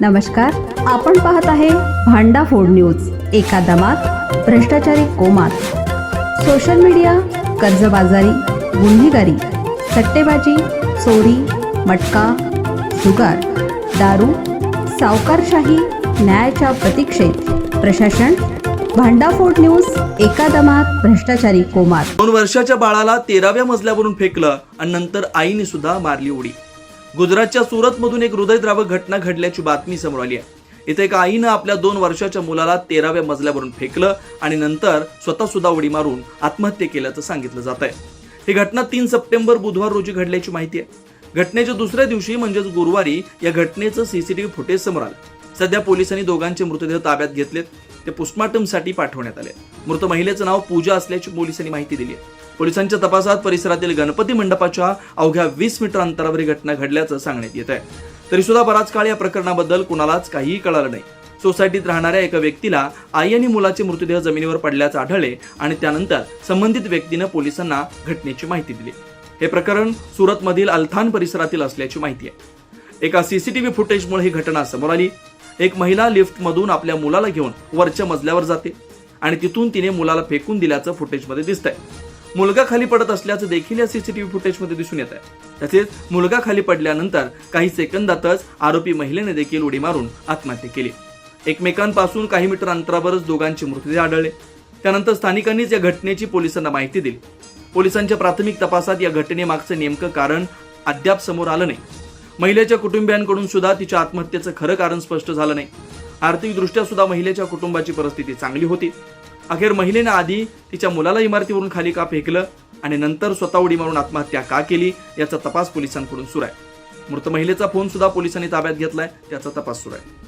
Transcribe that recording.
नमस्कार आपण पाहत आहे भांडा फोड न्यूज एका दमात भ्रष्टाचारी कोमात. सोशल मीडिया कर्जबाजारी गुन्हेगारी सट्टेबाजी चोरी मटका जुगार दारू सावकारशाही न्यायाच्या प्रतीक्षेत. प्रशासन भांडाफोड न्यूज एका दमात भ्रष्टाचारी कोमात. दोन वर्षाच्या बाळाला तेराव्या मजल्यावरून फेकलं आणि नंतर आईने सुद्धा मारली उडी. गुजरातच्या सुरतमधून एक हृदयद्रावक घटना घडल्याची बातमी समोर आली आहे. इथे एका आईनं आपल्या दोन वर्षाच्या मुलाला तेराव्या मजल्यावरून फेकलं आणि नंतर स्वतः सुद्धा उडी मारून आत्महत्या केल्याचं सांगितलं जात आहे. ही घटना तीन सप्टेंबर बुधवार रोजी घडल्याची माहिती आहे. घटनेच्या दुसऱ्या दिवशी म्हणजेच गुरुवारी या घटनेचं सीसीटीव्ही फुटेज समोर आलं. सध्या पोलिसांनी दोघांचे मृतदेह ताब्यात घेतलेत. ते पोस्टमॉर्टमसाठी पाठवण्यात आले. मृत महिलेचं नाव पूजा असल्याची पोलिसांनी माहिती दिली आहे. पोलिसांच्या तपासात परिसरातील गणपती मंडपाच्या अवघ्या वीस मीटर अंतरावर ही घटना घडल्याचं सांगण्यात येत आहे. तरी सुद्धा बराच काळ या प्रकरणाबद्दल कुणालाच काहीही कळालं नाही. सोसायटीत राहणाऱ्या एका व्यक्तीला आई आणि मुलाचे मृतदेह जमिनीवर पडल्याचं आढळले आणि त्यानंतर संबंधित व्यक्तीनं पोलिसांना घटनेची माहिती दिली. हे प्रकरण सुरतमधील अल्थान परिसरातील असल्याची माहिती आहे. एका सीसीटीव्ही फुटेजमुळे ही घटना समोर आली. एक महिला लिफ्टमधून आपल्या मुलाला घेऊन वरच्या मजल्यावर जाते आणि तिथून तिने मुलाला फेकून दिल्याचं फुटेजमध्ये दिसतंय. मुलगा खाली पडत असल्याचं देखील या सीसीटीव्ही फुटेजमध्ये दिसून येत आहे तसेच मुलगा खाली पडल्यानंतर काही सेकंदातच आरोपी महिलेने देखील उडी मारून आत्महत्या केली. एकमेकांपासून काही मीटर अंतरावरच दोघांचे मृतदेह आढळले. त्यानंतर स्थानिकांनीच या घटनेची पोलिसांना माहिती दिली. पोलिसांच्या प्राथमिक तपासात या घटनेमागचं नेमकं कारण अद्याप समोर आलं नाही. महिलेच्या कुटुंबियांकडून सुद्धा तिच्या आत्महत्येचं खरं कारण स्पष्ट झालं नाही. आर्थिकदृष्ट्या सुद्धा महिलेच्या कुटुंबाची परिस्थिती चांगली होती. अखेर महिलेनं आधी तिच्या मुलाला इमारतीवरून खाली का फेकलं आणि नंतर स्वतः उडी मारून आत्महत्या का केली याचा तपास पोलिसांकडून सुरू आहे. मृत महिलेचा फोन सुद्धा पोलिसांनी ताब्यात घेतलाय त्याचा तपास सुरू आहे.